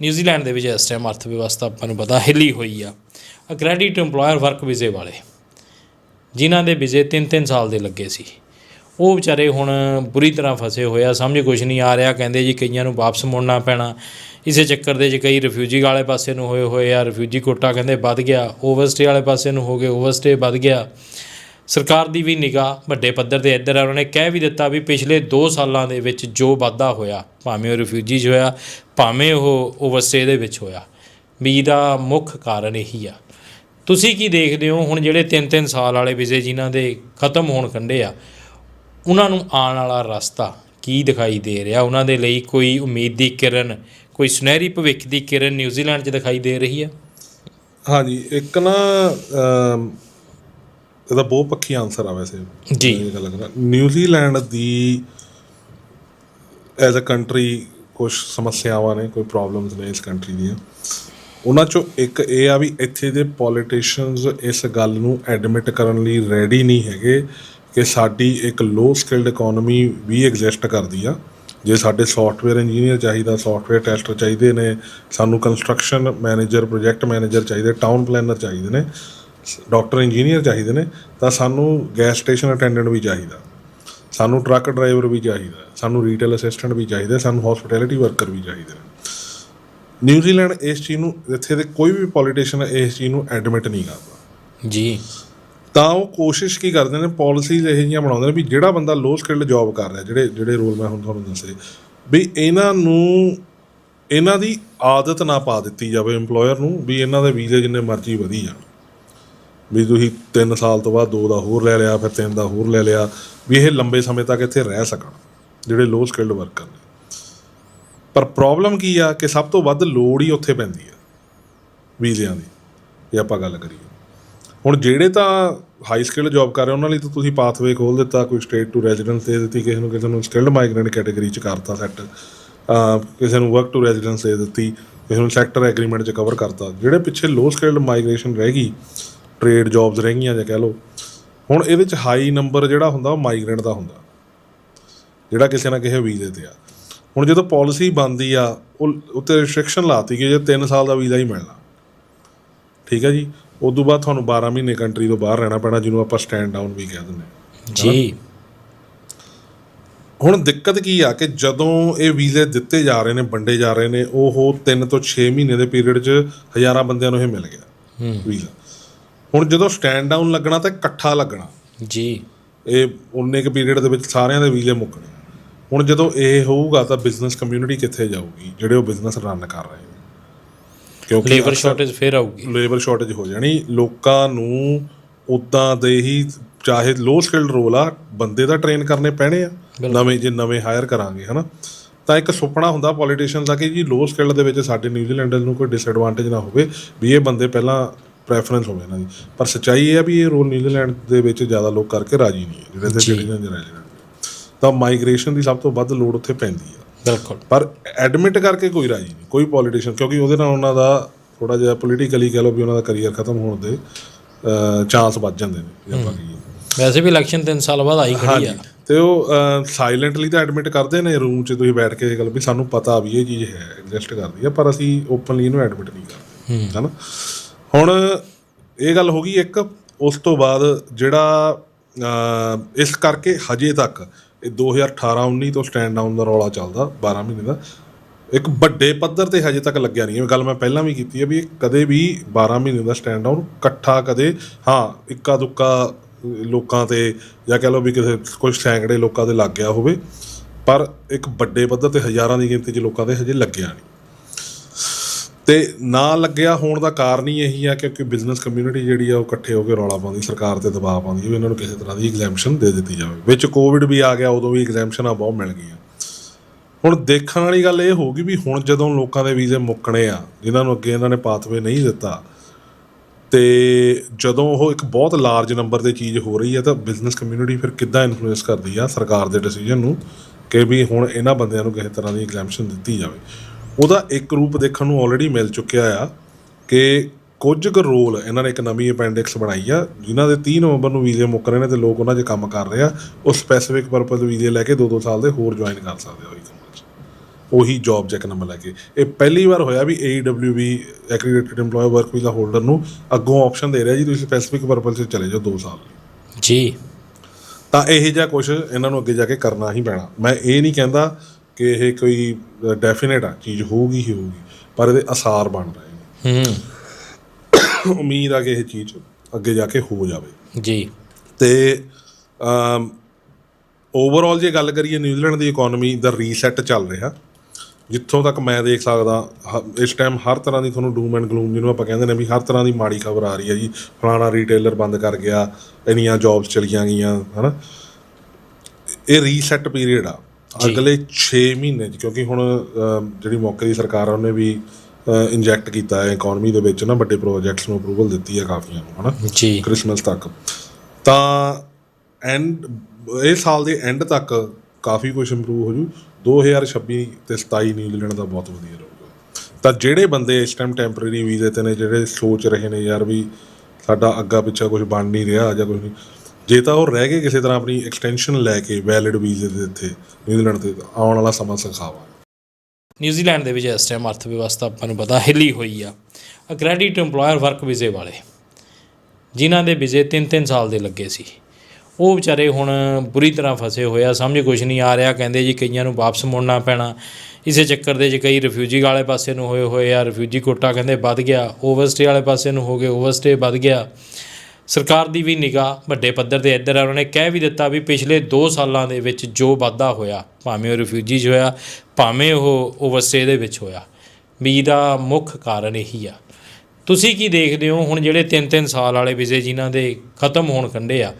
New Zealand ਦੇ ਵਿੱਚ ਇਸ ਟਾਈਮ ਅਰਥ ਵਿਵਸਥਾ ਆਪਾਂ ਨੂੰ ਪਤਾ ਹਿੱਲੀ ਹੋਈ ਆ। ਅਕ੍ਰੈਡਿਟ EMPLOYER ਵਰਕ ਵੀਜ਼ੇ ਵਾਲੇ, ਜਿਨ੍ਹਾਂ ਦੇ ਵੀਜ਼ੇ 3-3 ਸਾਲ ਦੇ ਲੱਗੇ ਸੀ। ਉਹ ਵਿਚਾਰੇ ਹੁਣ ਬੁਰੀ ਤਰ੍ਹਾਂ ਫਸੇ ਹੋਏ ਆ, ਸਮਝ ਕੁਝ ਨਹੀਂ ਆ ਰਿਹਾ, ਕਹਿੰਦੇ ਜੀ ਕਈਆਂ ਨੂੰ ਵਾਪਸ ਮੁੜਨਾ ਪੈਣਾ। ਇਸੇ ਚੱਕਰ ਦੇ 'ਚ ਕਈ ਰਿਫਿਊਜੀ ਵਾਲੇ ਪਾਸੇ ਨੂੰ ਹੋਏ ਹੋਏ ਆ ਰਿਫਿਊਜੀ ਕੋਟਾ ਕਹਿੰਦੇ ਵੱਧ ਗਿਆ ਓਵਰਸਟੇ ਵਾਲੇ ਪਾਸੇ ਨੂੰ ਹੋ ਗਏ ਓਵਰਸਟੇ ਵੱਧ ਗਿਆ। ਸਰਕਾਰ ਦੀ ਵੀ ਨਿਗਾਹ ਵੱਡੇ ਪੱਧਰ ਤੇ ਇੱਧਰ ਆ। ਉਹਨਾਂ ਨੇ ਕਹਿ ਵੀ ਦਿੱਤਾ ਵੀ ਪਿਛਲੇ 2 ਸਾਲਾਂ ਦੇ ਵਿੱਚ ਜੋ ਵਾਧਾ ਹੋਇਆ, ਭਾਵੇਂ ਉਹ ਰਿਫਿਊਜੀ 'ਚ ਹੋਇਆ, ਭਾਵੇਂ ਉਹ ਓਵਰਸੇ ਦੇ ਵਿੱਚ ਹੋਇਆ, ਵੀ ਦਾ ਮੁੱਖ ਕਾਰਨ ਇਹੀ ਆ। ਤੁਸੀਂ ਕੀ ਦੇਖਦੇ ਹੋ? ਹੁਣ ਜਿਹੜੇ 3-3 ਸਾਲ ਵਾਲੇ ਵੀਜ਼ੇ ਜਿਨ੍ਹਾਂ ਦੇ ਖਤਮ ਹੋਣ ਕੰਡੇ ਆ, ਉਹਨਾਂ ਨੂੰ ਆਉਣ ਵਾਲਾ ਰਸਤਾ ਕੀ ਦਿਖਾਈ ਦੇ ਰਿਹਾ? ਉਹਨਾਂ ਦੇ ਲਈ ਕੋਈ ਉਮੀਦ ਦੀ ਕਿਰਨ, ਕੋਈ ਸੁਨਹਿਰੀ ਭਵਿੱਖ ਦੀ ਕਿਰਨ ਨਿਊਜ਼ੀਲੈਂਡ 'ਚ ਦਿਖਾਈ ਦੇ ਰਹੀ ਆ? ਹਾਂਜੀ, ਇੱਕ ਨਾ ਇਹਦਾ ਬਹੁਤ ਪੱਖੀ ਆਨਸਰ ਆ ਵੈਸੇ। ਜੀ। ਇਹ ਗੱਲ ਕਰਾਂ ਨਿਊਜ਼ੀਲੈਂਡ ਦੀ ਐਜ਼ ਅ ਕੰਟਰੀ ਕੁਝ ਸਮੱਸਿਆਵਾਂ ਨੇ ਕੋਈ ਪ੍ਰੋਬਲਮਸ ਨੇ ਇਸ ਕੰਟਰੀ ਦੀਆਂ। ਉਹਨਾਂ ਚੋਂ ਇੱਕ ਇਹ ਆ ਵੀ ਇੱਥੇ ਦੇ ਪੋਲੀਟੀਸ਼ੀਅਨਸ ਇਸ ਗੱਲ ਨੂੰ ਐਡਮਿਟ ਕਰਨ ਲਈ ਰੈਡੀ ਨਹੀਂ ਹੈਗੇ ਕਿ ਸਾਡੀ ਇੱਕ ਲੋ ਸਕਿਲਡ ਇਕਨੋਮੀ ਵੀ ਐਗਜ਼ਿਸਟ ਕਰਦੀ ਆ। ਜੇ ਸਾਡੇ ਸੌਫਟਵੇਅਰ ਇੰਜੀਨੀਅਰ ਚਾਹੀਦਾ ਸੌਫਟਵੇਅਰ ਟੈਸਟਰ ਚਾਹੀਦੇ ਨੇ ਸਾਨੂੰ ਕੰਸਟਰਕਸ਼ਨ ਮੈਨੇਜਰ ਪ੍ਰੋਜੈਕਟ ਮੈਨੇਜਰ ਚਾਹੀਦੇ ਟਾਊਨ ਪਲੈਨਰ ਚਾਹੀਦੇ ਨੇ ਡਾਕਟਰ ਇੰਜੀਨੀਅਰ ਚਾਹੀਦੇ ਨੇ ਤਾਂ ਸਾਨੂੰ ਗੈਸ ਸਟੇਸ਼ਨ ਅਟੈਂਡੈਂਟ ਵੀ ਚਾਹੀਦਾ। ਸਾਨੂੰ ਟਰੱਕ ਡਰਾਈਵਰ ਵੀ ਚਾਹੀਦਾ। ਸਾਨੂੰ ਰੀਟੇਲ ਅਸਿਸਟੈਂਟ ਵੀ ਚਾਹੀਦਾ। ਸਾਨੂੰ ਹਸਪਿਟੈਲਿਟੀ ਵਰਕਰ ਵੀ ਚਾਹੀਦੇ ਨੇ। ਨਿਊਜ਼ੀਲੈਂਡ ਇਸ ਚੀਜ਼ ਨੂੰ ਇੱਥੇ ਦੇ ਕੋਈ ਵੀ ਪੋਲੀਟੀਸ਼ੀਅਨ ਇਸ ਚੀਜ਼ ਨੂੰ ਐਡਮਿਟ ਨਹੀਂ ਕਰਦਾ। ਜੀ। ਤਾਂ ਉਹ ਕੋਸ਼ਿਸ਼ ਕੀ ਕਰਦੇ ਨੇ ਪਾਲਿਸੀਜ਼ ਇਹ ਜਿਹੀਆਂ ਬਣਾਉਂਦੇ ਨੇ ਵੀ ਜਿਹੜਾ ਬੰਦਾ ਲੋ ਸਕਿਲਡ ਜੌਬ ਕਰ ਰਿਹਾ ਜਿਹੜੇ ਜਿਹੜੇ ਰੋਲ ਮੈਂ ਹੁਣ ਤੁਹਾਨੂੰ ਦੱਸੇ ਵੀ ਇਹਨਾਂ ਨੂੰ ਇਹਨਾਂ ਦੀ ਆਦਤ ਨਾ ਪਾ ਦਿੱਤੀ ਜਾਵੇ EMPLOYER ਨੂੰ ਵੀ ਇਹਨਾਂ ਦੇ ਵੀਜ਼ੇ ਜਿੰਨੇ ਮਰਜ਼ੀ ਵਧੀ ਜਾਣ। ਵੀ ਤੁਸੀਂ 3 ਸਾਲ ਤੋਂ ਬਾਅਦ 2 ਦਾ ਹੋਰ ਲੈ ਲਿਆ, ਫਿਰ 3 ਦਾ ਹੋਰ ਲੈ ਲਿਆ, ਵੀ ਇਹ ਲੰਬੇ ਸਮੇਂ ਤੱਕ ਇੱਥੇ ਰਹਿ ਸਕਣ, ਜਿਹੜੇ ਲੋ ਸਕਿਲਡ ਵਰਕਰ ਨੇ। ਪਰ ਪ੍ਰੋਬਲਮ ਕੀ ਆ ਕਿ ਸਭ ਤੋਂ ਵੱਧ ਲੋੜ ਹੀ ਉੱਥੇ ਪੈਂਦੀ ਆ, ਵੀਜ਼ਿਆਂ ਦੀ, ਜੇ ਆਪਾਂ ਗੱਲ ਕਰੀਏ। ਹੁਣ ਜਿਹੜੇ ਤਾਂ ਹਾਈ ਸਕਿਲਡ ਜੌਬ ਕਰ ਰਹੇ, ਉਹਨਾਂ ਲਈ ਤਾਂ ਤੁਸੀਂ ਪਾਥਵੇ ਖੋਲ ਦਿੱਤਾ, ਕੋਈ ਸਟੇਟ ਟੂ ਰੈਜ਼ੀਡੈਂਸ ਦੇ ਦਿੱਤੀ, ਕਿਸੇ ਨੂੰ ਕਿਸੇ ਨੂੰ ਸਕਿਲਡ ਮਾਈਗ੍ਰੈਂਟ ਕੈਟਾਗਰੀ ਚ ਕਰਤਾ ਸੈੱਟ ਕਿਸੇ ਨੂੰ ਵਰਕ ਟੂ ਰੈਜ਼ੀਡੈਂਸ ਦੇ ਦਿੱਤੀ, ਕਿਸੇ ਨੂੰ ਸੈਕਟਰ ਐਗਰੀਮੈਂਟ ਚ ਕਵਰ ਕਰਤਾ, ਜਿਹੜੇ ਪਿੱਛੇ ਲੋ ਸਕਿਲਡ ਮਾਈਗ੍ਰੇਸ਼ਨ ਰਹਿ ਗਈ ਟ੍ਰੇਡ ਜੌਬਸ ਰਹਿ ਗਈਆਂ ਜਾਂ ਕਹਿ ਲਓ ਹੁਣ ਇਹਦੇ ਚ ਹਾਈ ਨੰਬਰ ਜਿਹੜਾ ਹੁੰਦਾ ਉਹ ਮਾਈਗ੍ਰੈਂਟ ਦਾ ਹੁੰਦਾ ਜਿਹੜਾ ਕਿਸੇ ਨਾ ਕਿਸੇ ਵੀਜ਼ੇ ਤੇ ਆ। ਹੁਣ ਜਦੋਂ ਪਾਲਿਸੀ ਬਣਦੀ ਆ ਉਹ ਉੱਤੇ ਰੈਸਟ੍ਰਿਕਸ਼ਨ ਲਾਤੀ ਕਿ ਜੇ 3 ਸਾਲ ਦਾ ਵੀਜ਼ਾ ਹੀ ਮਿਲਣਾ। ਠੀਕ ਹੈ ਜੀ? ਉਸ ਤੋਂ ਬਾਅਦ ਤੁਹਾਨੂੰ 12 ਮਹੀਨੇ ਕੰਟਰੀ ਤੋਂ ਬਾਹਰ ਰਹਿਣਾ ਪੈਣਾ ਜਿਹਨੂੰ ਆਪਾਂ ਸਟੈਂਡ ਡਾਊਨ ਵੀ ਕਹਿ ਦਿੰਦੇ ਹਾਂ। ਜੀ। ਹੁਣ ਦਿੱਕਤ ਕੀ ਆ ਕਿ ਜਦੋਂ ਇਹ ਵੀਜ਼ੇ ਦਿੱਤੇ ਜਾ ਰਹੇ ਨੇ ਵੰਡੇ ਜਾ ਰਹੇ ਨੇ ਉਹ 3 ਤੋਂ 6 ਮਹੀਨੇ ਦੇ ਪੀਰੀਅਡ 'ਚ ਹਜ਼ਾਰਾਂ ਬੰਦਿਆਂ ਨੂੰ ਇਹ ਮਿਲ ਗਿਆ ਵੀਜ਼ਾ। ਹੁਣ ਜਦੋਂ ਸਟੈਂਡ ਡਾਊਨ ਲੱਗਣਾ ਤਾਂ ਇਕੱਠਾ ਲੱਗਣਾ। ਜੀ। ਇਹ ਉਨੇ ਕੁ ਪੀਰੀਅਡ ਦੇ ਵਿੱਚ ਸਾਰਿਆਂ ਦੇ ਵੀਜ਼ੇ ਮੁੱਕਣੇ। ਹੁਣ ਜਦੋਂ ਇਹ ਹੋਊਗਾ ਤਾਂ ਬਿਜ਼ਨਸ ਕਮਿਊਨਿਟੀ ਕਿੱਥੇ ਜਾਊਗੀ ਜਿਹੜੇ ਉਹ ਬਿਜ਼ਨਸ ਰਨ ਕਰ ਰਹੇ ਨੇ? ਕਿਉਂਕਿ ਲੇਬਰ ਸ਼ਾਰਟੇਜ ਫੇਰ ਆਊਗੀ। ਲੇਬਰ ਸ਼ਾਰਟੇਜ ਹੋ ਜਾਣੀ ਲੋਕਾਂ ਨੂੰ ਉਦਾਂ ਦੇ ਹੀ ਚਾਹੇ ਲੋ ਸਕਿਲਡ ਰੋਲ ਆ ਬੰਦੇ ਤਾਂ ਟ੍ਰੇਨ ਕਰਨੇ ਪੈਣੇ ਆ ਨਵੇਂ ਜੇ ਨਵੇਂ ਹਾਇਰ ਕਰਾਂਗੇ ਹਨਾ? ਤਾਂ ਇੱਕ ਸੁਪਨਾ ਹੁੰਦਾ ਪੋਲੀਟੀਸ਼ੀਅਨਸ ਦਾ ਕਿ ਜੀ ਲੋ ਸਕਿਲਡ ਦੇ ਵਿੱਚ ਸਾਡੇ ਨਿਊਜ਼ੀਲੈਂਡਰਸ ਨੂੰ ਕੋਈ ਡਿਸਐਡਵਾਂਟੇਜ ਨਾ ਹੋਵੇ ਵੀ ਇਹ ਬੰਦੇ ਪਹਿਲਾਂ ਪ੍ਰੈਫਰੈਂਸ ਹੋਵੇ ਇਹਨਾਂ ਦੀ। ਪਰ ਸੱਚਾਈ ਇਹ ਆ ਵੀ ਇਹ ਰੋਲ ਨਿਊਜ਼ੀਲੈਂਡ ਦੇ ਵਿੱਚ ਜ਼ਿਆਦਾ ਲੋਕ ਕਰਕੇ ਰਾਜੀ ਨਹੀਂ ਹੈ ਜਿਹੜੇ ਤੇ ਸਿਟੀਜ਼ਨ ਰੈਜ਼ੀਡੈਂਟ ਤਾਂ ਮਾਈਗ੍ਰੇਸ਼ਨ ਦੀ ਸਭ ਤੋਂ ਵੱਧ ਲੋੜ ਉੱਥੇ ਪੈਂਦੀ ਆ। ਬਿਲਕੁਲ। ਪਰ ਐਡਮਿਟ ਕਰਕੇ ਕੋਈ ਰਾਜੀ ਨਹੀਂ ਕੋਈ ਪੋਲੀਟੀਸ਼ੀਅਨ ਕਿਉਂਕਿ ਉਹਦੇ ਨਾਲ ਉਹਨਾਂ ਦਾ ਥੋੜਾ ਜਿਹਾ ਪੋਲੀਟੀਕਲੀ ਕਹ ਲਓ ਵੀ ਉਹਨਾਂ ਦਾ ਕੈਰੀਅਰ ਖਤਮ ਹੋਣ ਦੇ ਚਾਂਸ ਵੱਧ ਜਾਂਦੇ ਨੇ ਜੇ ਆਪਾਂ ਕਹੀਏ ਵੈਸੇ ਵੀ ਇਲੈਕਸ਼ਨ 3 ਸਾਲ ਬਾਅਦ ਆਈ ਖੜੀ ਆ। ਤੇ ਉਹ ਸਾਇਲੈਂਟਲੀ ਤਾਂ ਐਡਮਿਟ ਕਰਦੇ ਨੇ ਰੂਮ 'ਚ ਤੁਸੀਂ ਬੈਠ ਕੇ ਇਹ ਗੱਲ ਵੀ ਸਾਨੂੰ ਪਤਾ ਵੀ ਇਹ ਚੀਜ਼ ਹੈ ਐਗਜ਼ਿਸਟ ਕਰਦੀ ਹੈ ਪਰ ਅਸੀਂ ਓਪਨਲੀ ਇਹਨੂੰ ਐਡਮਿਟ ਨਹੀਂ ਕਰਦੇ। ਹਨਾ? ਹੁਣ ਇਹ ਗੱਲ ਹੋ ਗਈ ਇੱਕ, ਉਸ ਤੋਂ ਬਾਅਦ ਜਿਹੜਾ ਇਸ ਕਰਕੇ ਹਜੇ ਤੱਕ ਇਹ 2018-19 ਤੋਂ ਸਟੈਂਡ ਡਾਊਨ ਦਾ ਰੌਲਾ ਚੱਲਦਾ 12 ਮਹੀਨੇ ਦਾ, ਇੱਕ ਵੱਡੇ ਪੱਧਰ ਤੇ ਹਜੇ ਤੱਕ ਲੱਗਿਆ ਨਹੀਂ ਇਹ ਗੱਲ ਮੈਂ ਪਹਿਲਾਂ ਵੀ ਕੀਤੀ ਹੈ ਵੀ ਇਹ ਕਦੇ ਵੀ 12 ਮਹੀਨੇ ਦਾ ਸਟੈਂਡ ਡਾਊਨ ਇਕੱਠਾ ਕਦੇ, ਹਾਂ ਇੱਕਾ ਦੁੱਕਾ ਲੋਕਾਂ ਤੇ ਜਾਂ ਕਹ ਲਓ ਵੀ ਕਿਸੇ ਕੁਝ ਸੈਂਕੜੇ ਲੋਕਾਂ 'ਤੇ ਲੱਗ ਗਿਆ ਹੋਵੇ, ਪਰ ਇੱਕ ਵੱਡੇ ਪੱਧਰ ਤੇ ਹਜ਼ਾਰਾਂ ਦੀ ਗਿਣਤੀ 'ਚ ਲੋਕਾਂ 'ਤੇ ਹਜੇ ਲੱਗਿਆ ਨਹੀਂ। ਤੇ ਨਾ ਲੱਗਿਆ ਹੋਣ ਦਾ ਕਾਰਨ ਹੀ ਇਹੀ ਆ ਕਿਉਂਕਿ ਬਿਜ਼ਨਸ ਕਮਿਊਨਿਟੀ ਜਿਹੜੀ ਆ ਉਹ ਇਕੱਠੇ ਹੋ ਕੇ ਰੌਲਾ ਪਾਉਂਦੀ, ਸਰਕਾਰ ਤੇ ਦਬਾਅ ਪਾਉਂਦੀ ਵੀ ਇਹਨਾਂ ਨੂੰ ਕਿਸੇ ਤਰ੍ਹਾਂ ਦੀ ਐਗਜ਼ੈਂਪਸ਼ਨ ਦੇ ਦਿੱਤੀ ਜਾਵੇ। ਵਿੱਚ ਕੋਵਿਡ ਵੀ ਆ ਗਿਆ, ਉਦੋਂ ਵੀ ਐਗਜ਼ੈਂਪਸ਼ਨਾਂ ਬਹੁਤ ਮਿਲ ਗਈਆਂ। ਹੁਣ ਦੇਖਣ ਵਾਲੀ ਗੱਲ ਇਹ ਹੋਊਗੀ ਵੀ ਹੁਣ ਜਦੋਂ ਲੋਕਾਂ ਦੇ ਵੀਜ਼ੇ ਮੁੱਕਣੇ ਆ, ਜਿਨ੍ਹਾਂ ਨੂੰ ਅੱਗੇ ਇਹਨਾਂ ਨੇ ਪਾਥਵੇ ਨਹੀਂ ਦਿੱਤਾ, ਤੇ ਜਦੋਂ ਉਹ ਇੱਕ ਬਹੁਤ ਲਾਰਜ ਨੰਬਰ ਤੇ ਚੀਜ਼ ਹੋ ਰਹੀ ਹੈ ਤਾਂ ਬਿਜ਼ਨਸ ਕਮਿਊਨਿਟੀ ਫਿਰ ਕਿੱਦਾਂ ਇਨਫਲੂਐਂਸ ਕਰਦੀ ਆ ਸਰਕਾਰ ਦੇ ਡਿਸੀਜਨ ਨੂੰ, ਕਿ ਵੀ ਹੁਣ ਇਹਨਾਂ ਬੰਦਿਆਂ ਨੂੰ ਕਿਸੇ ਤਰ੍ਹਾਂ ਦੀ ਐਗਜ਼ੈਂਪਸ਼ਨ ਦਿੱਤੀ ਜਾਵੇ। ਉਹਦਾ ਇੱਕ ਰੂਪ ਦੇਖਣ ਨੂੰ ਆਲਰੇਡੀ ਮਿਲ ਚੁੱਕਿਆ ਆ ਕਿ ਕੁਝ ਕੁ ਰੋਲ ਇਹਨਾਂ ਨੇ ਇੱਕ ਨਵੀਂ ਅਪੈਂਡਿਕਸ ਬਣਾਈ ਆ ਜਿਨ੍ਹਾਂ ਦੇ 30 ਨਵੰਬਰ ਨੂੰ ਵੀਜ਼ੇ ਮੁੱਕ ਰਹੇ ਨੇ ਤੇ ਲੋਕ ਉਹਨਾਂ 'ਚ ਕੰਮ ਕਰ ਰਹੇ ਆ ਉਹ ਸਪੈਸੀਫਿਕ ਪਰਪਸ ਵੀਜ਼ੇ ਲੈ ਕੇ 2-2 ਸਾਲ ਦੇ ਹੋਰ ਜੁਆਇਨ ਕਰ ਸਕਦੇ ਕੰਮਾਂ 'ਚ। ਉਹੀ ਜੌਬ ਚੈੱਕ ਨੰਬਰ ਲੈ ਕੇ। ਇਹ ਪਹਿਲੀ ਵਾਰ ਹੋਇਆ ਵੀ AEWB accredited EMPLOYER work visa holder ਨੂੰ ਅੱਗੋਂ ਆਪਸ਼ਨ ਦੇ ਰਿਹਾ ਜੀ ਤੁਸੀਂ ਸਪੈਸੀਫਿਕ ਪਰਪਸ 'ਚ ਚਲੇ ਜਾਓ 2 ਸਾਲ। ਜੀ। ਤਾਂ ਇਹ ਜਿਹਾ ਕੁਝ ਇਹਨਾਂ ਨੂੰ ਅੱਗੇ ਜਾ ਕੇ ਕਰਨਾ ਹੀ ਪੈਣਾ। ਮੈਂ ਇਹ ਨਹੀਂ ਕਹਿੰਦਾ ਕਿ ਇਹ ਕੋਈ ਡੈਫੀਨੇਟ ਆ ਚੀਜ਼ ਹੋਊਗੀ ਹੀ ਹੋਊਗੀ ਪਰ ਇਹਦੇ ਅਸਾਰ ਬਣ ਰਹੇ ਨੇ। ਹੂੰ। ਉਮੀਦ ਆ ਕਿ ਇਹ ਚੀਜ਼ ਅੱਗੇ ਜਾ ਕੇ ਹੋ ਜਾਵੇ। ਜੀ। ਤੇ ਓਵਰਆਲ ਜੇ ਗੱਲ ਕਰੀਏ ਨਿਊਜ਼ੀਲੈਂਡ ਦੀ ਇਕਨੋਮੀ ਦਾ ਰੀਸੈਟ ਚੱਲ ਰਿਹਾ ਜਿੱਥੋਂ ਤੱਕ ਮੈਂ ਦੇਖ ਸਕਦਾ ਇਸ ਟਾਈਮ ਹਰ ਤਰ੍ਹਾਂ ਦੀ ਤੁਹਾਨੂੰ ਡੂਮ ਐਂਡ ਗਲੂਮ ਜਿਹਨੂੰ ਆਪਾਂ ਕਹਿੰਦੇ ਨੇ ਵੀ ਹਰ ਤਰ੍ਹਾਂ ਦੀ ਮਾੜੀ ਖਬਰ ਆ ਰਹੀ ਹੈ ਜੀ। ਫਲਾਣਾ ਰੀਟੇਲਰ ਬੰਦ ਕਰ ਗਿਆ ਇੰਨੀਆਂ ਜੌਬਸ ਚਲੀਆਂ ਗਈਆਂ ਹਨਾ। ਇਹ ਰੀਸੈਟ ਪੀਰੀਅਡ ਆ। ਅਗਲੇ 6 ਮਹੀਨੇ ਕਿਉਂਕਿ ਹੁਣ ਜਿਹੜੀ ਮੌਕੇ ਦੀ ਸਰਕਾਰ ਆ ਉਹਨੇ ਵੀ ਇੰਜੈਕਟ ਕੀਤਾ ਹੈ ਇਕਨੋਮੀ ਦੇ ਵਿੱਚ ਨਾ ਵੱਡੇ ਪ੍ਰੋਜੈਕਟਸ ਨੂੰ ਅਪਰੂਵਲ ਦਿੱਤੀ ਹੈ ਕਾਫੀਆਂ ਨੂੰ ਹਨਾ? ਜੀ। ਕ੍ਰਿਸਮਸ ਤੱਕ। ਤਾਂ ਐਂਡ ਇਹ ਸਾਲ ਦੇ ਐਂਡ ਤੱਕ ਕਾਫੀ ਕੁਝ ਇੰਪਰੂਵ ਹੋ ਜੂ। 2026 ਤੇ 27 ਨਿਊਜ਼ੀਲੈਂਡ ਦਾ ਬਹੁਤ ਵਧੀਆ ਰਹੂਗਾ ਤਾਂ ਜਿਹੜੇ ਬੰਦੇ ਇਸ ਟਾਈਮ ਟੈਂਪਰੇਰੀ ਵੀਜ਼ੇ ਤੇ ਨੇ ਜਿਹੜੇ ਸੋਚ ਰਹੇ ਨੇ ਯਾਰ ਵੀ ਸਾਡਾ ਅੱਗਾ ਪਿੱਛਾ ਕੁਝ ਬਣ ਨਹੀਂ ਰਿਹਾ ਜਾਂ ਕੁਝ ਨਹੀਂ ਜੇ ਤਾਂ ਉਹ ਰਹਿ ਗਏ ਕਿਸੇ ਤਰ੍ਹਾਂ ਆਪਣੀ ਐਕਸਟੈਂਸ਼ਨ ਲੈ ਕੇ ਵੈਲਿਡ ਵੀਜ਼ੇ ਦੇ ਇੱਥੇ ਨਿਊਜ਼ੀਲੈਂਡ ਤੇ ਆਉਣ ਵਾਲਾ ਸਮਾਂ ਸਖਾਵਾ। ਨਿਊਜ਼ੀਲੈਂਡ ਦੇ ਵਿੱਚ ਇਸ ਟਾਈਮ ਅਰਥ ਵਿਵਸਥਾ ਆਪਾਂ ਨੂੰ ਪਤਾ ਹਿੱਲੀ ਹੋਈ ਆ। ਅਕ੍ਰੈਡਿਟ EMPLOYER ਵਰਕ ਵੀਜ਼ੇ ਵਾਲੇ, ਜਿਨ੍ਹਾਂ ਦੇ ਵੀਜ਼ੇ 3-3 ਸਾਲ ਦੇ ਲੱਗੇ ਸੀ। ਉਹ ਵਿਚਾਰੇ ਹੁਣ ਬੁਰੀ ਤਰ੍ਹਾਂ ਫਸੇ ਹੋਏ ਆ, ਸਮਝ ਕੁਝ ਨਹੀਂ ਆ ਰਿਹਾ, ਕਹਿੰਦੇ ਜੀ ਕਈਆਂ ਨੂੰ ਵਾਪਸ ਮੁੜਨਾ ਪੈਣਾ। ਇਸੇ ਚੱਕਰ ਦੇ 'ਚ ਕਈ ਰਿਫਿਊਜੀ ਵਾਲੇ ਪਾਸੇ ਨੂੰ ਹੋਏ ਹੋਏ ਆ ਰਿਫਿਊਜੀ ਕੋਟਾ ਕਹਿੰਦੇ ਵੱਧ ਗਿਆ ਓਵਰਸਟੇ ਵਾਲੇ ਪਾਸੇ ਨੂੰ ਹੋ ਗਏ ਓਵਰਸਟੇ ਵੱਧ ਗਿਆ। ਸਰਕਾਰ ਦੀ ਵੀ ਨਿਗਾਹ ਵੱਡੇ ਪੱਧਰ ਤੇ ਇੱਧਰ ਆ। ਉਹਨਾਂ ਨੇ ਕਹਿ ਵੀ ਦਿੱਤਾ ਵੀ ਪਿਛਲੇ 2 ਸਾਲਾਂ ਦੇ ਵਿੱਚ ਜੋ ਵਾਧਾ ਹੋਇਆ, ਭਾਵੇਂ ਉਹ ਰਿਫਿਊਜੀ 'ਚ ਹੋਇਆ, ਭਾਵੇਂ ਉਹ ਓਵਰਸਟੇ ਦੇ ਵਿੱਚ ਹੋਇਆ, ਵੀ ਦਾ ਮੁੱਖ ਕਾਰਨ ਇਹੀ ਆ। ਤੁਸੀਂ ਕੀ ਦੇਖਦੇ ਹੋ? ਹੁਣ ਜਿਹੜੇ 3-3 ਸਾਲ ਵਾਲੇ ਵੀਜ਼ੇ ਜਿਨ੍ਹਾਂ ਦੇ ਖਤਮ ਹੋਣ ਕੰਡੇ ਆ,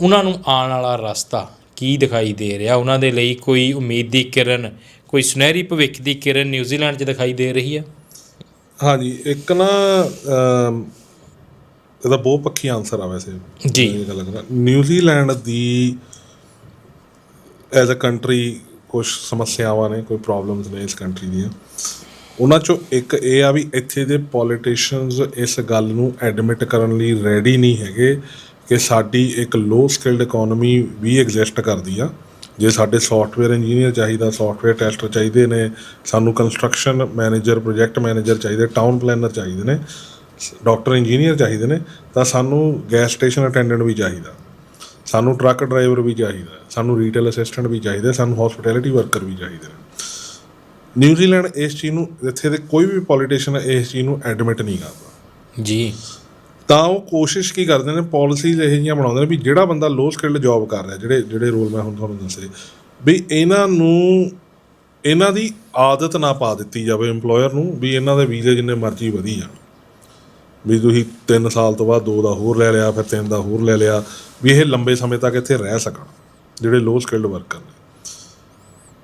ਉਹਨਾਂ ਨੂੰ ਆਉਣ ਵਾਲਾ ਰਸਤਾ ਕੀ ਦਿਖਾਈ ਦੇ ਰਿਹਾ? ਉਹਨਾਂ ਦੇ ਲਈ ਕੋਈ ਉਮੀਦ ਦੀ ਕਿਰਨ, ਕੋਈ ਸੁਨਹਿਰੀ ਭਵਿੱਖ ਦੀ ਕਿਰਨ ਨਿਊਜ਼ੀਲੈਂਡ 'ਚ ਦਿਖਾਈ ਦੇ ਰਹੀ ਆ? ਹਾਂਜੀ, ਇੱਕ ਨਾ ਇਹਦਾ ਬਹੁਤ ਪੱਖੀ ਆਨਸਰ ਆ ਵੈਸੇ। ਜੀ। ਇਹ ਗੱਲ ਕਰਾਂ ਨਿਊਜ਼ੀਲੈਂਡ ਦੀ ਐਜ਼ ਅ ਕੰਟਰੀ ਕੁਝ ਸਮੱਸਿਆਵਾਂ ਨੇ ਕੋਈ ਪ੍ਰੋਬਲਮਸ ਨੇ ਇਸ ਕੰਟਰੀ ਦੀਆਂ। ਉਹਨਾਂ ਚੋਂ ਇੱਕ ਇਹ ਆ ਵੀ ਇੱਥੇ ਦੇ ਪੋਲੀਟੀਸ਼ੀਅਨਸ ਇਸ ਗੱਲ ਨੂੰ ਐਡਮਿਟ ਕਰਨ ਲਈ ਰੈਡੀ ਨਹੀਂ ਹੈਗੇ ਕਿ ਸਾਡੀ ਇੱਕ ਲੋ ਸਕਿਲਡ ਇਕਨੋਮੀ ਵੀ ਐਗਜ਼ਿਸਟ ਕਰਦੀ ਆ। ਜੇ ਸਾਡੇ ਸੌਫਟਵੇਅਰ ਇੰਜੀਨੀਅਰ ਚਾਹੀਦਾ ਸੌਫਟਵੇਅਰ ਟੈਸਟਰ ਚਾਹੀਦੇ ਨੇ ਸਾਨੂੰ ਕੰਸਟਰਕਸ਼ਨ ਮੈਨੇਜਰ ਪ੍ਰੋਜੈਕਟ ਮੈਨੇਜਰ ਚਾਹੀਦੇ ਟਾਊਨ ਪਲੈਨਰ ਚਾਹੀਦੇ ਨੇ ਡਾਕਟਰ ਇੰਜੀਨੀਅਰ ਚਾਹੀਦੇ ਨੇ ਤਾਂ ਸਾਨੂੰ ਗੈਸ ਸਟੇਸ਼ਨ ਅਟੈਂਡੈਂਟ ਵੀ ਚਾਹੀਦਾ। ਸਾਨੂੰ ਟਰੱਕ ਡਰਾਈਵਰ ਵੀ ਚਾਹੀਦਾ। ਸਾਨੂੰ ਰੀਟੇਲ ਅਸਿਸਟੈਂਟ ਵੀ ਚਾਹੀਦਾ। ਸਾਨੂੰ ਹਸਪਿਟੈਲਿਟੀ ਵਰਕਰ ਵੀ ਚਾਹੀਦੇ ਨੇ। ਨਿਊਜ਼ੀਲੈਂਡ ਇਸ ਚੀਜ਼ ਨੂੰ ਇੱਥੇ ਦੇ ਕੋਈ ਵੀ ਪੋਲੀਟੀਸ਼ੀਅਨ ਇਸ ਚੀਜ਼ ਨੂੰ ਐਡਮਿਟ ਨਹੀਂ ਕਰਦਾ। ਜੀ। ਤਾਂ ਉਹ ਕੋਸ਼ਿਸ਼ ਕੀ ਕਰਦੇ ਨੇ ਪਾਲਿਸੀਜ਼ ਇਹ ਜਿਹੀਆਂ ਬਣਾਉਂਦੇ ਨੇ ਵੀ ਜਿਹੜਾ ਬੰਦਾ ਲੋ ਸਕਿਲਡ ਜੌਬ ਕਰ ਰਿਹਾ ਜਿਹੜੇ ਜਿਹੜੇ ਰੋਲ ਮੈਂ ਹੁਣ ਤੁਹਾਨੂੰ ਦੱਸੇ ਵੀ ਇਹਨਾਂ ਨੂੰ ਇਹਨਾਂ ਦੀ ਆਦਤ ਨਾ ਪਾ ਦਿੱਤੀ ਜਾਵੇ EMPLOYER ਨੂੰ ਵੀ ਇਹਨਾਂ ਦੇ ਵੀਜ਼ੇ ਜਿੰਨੇ ਮਰਜ਼ੀ ਵਧੀ ਜਾਣ। ਵੀ ਤੁਸੀਂ 3 ਸਾਲ ਤੋਂ ਬਾਅਦ 2 ਦਾ ਹੋਰ ਲੈ ਲਿਆ, ਫਿਰ 3 ਦਾ ਹੋਰ ਲੈ ਲਿਆ, ਵੀ ਇਹ ਲੰਬੇ ਸਮੇਂ ਤੱਕ ਇੱਥੇ ਰਹਿ ਸਕਣ, ਜਿਹੜੇ ਲੋ ਸਕਿਲਡ ਵਰਕਰ ਨੇ।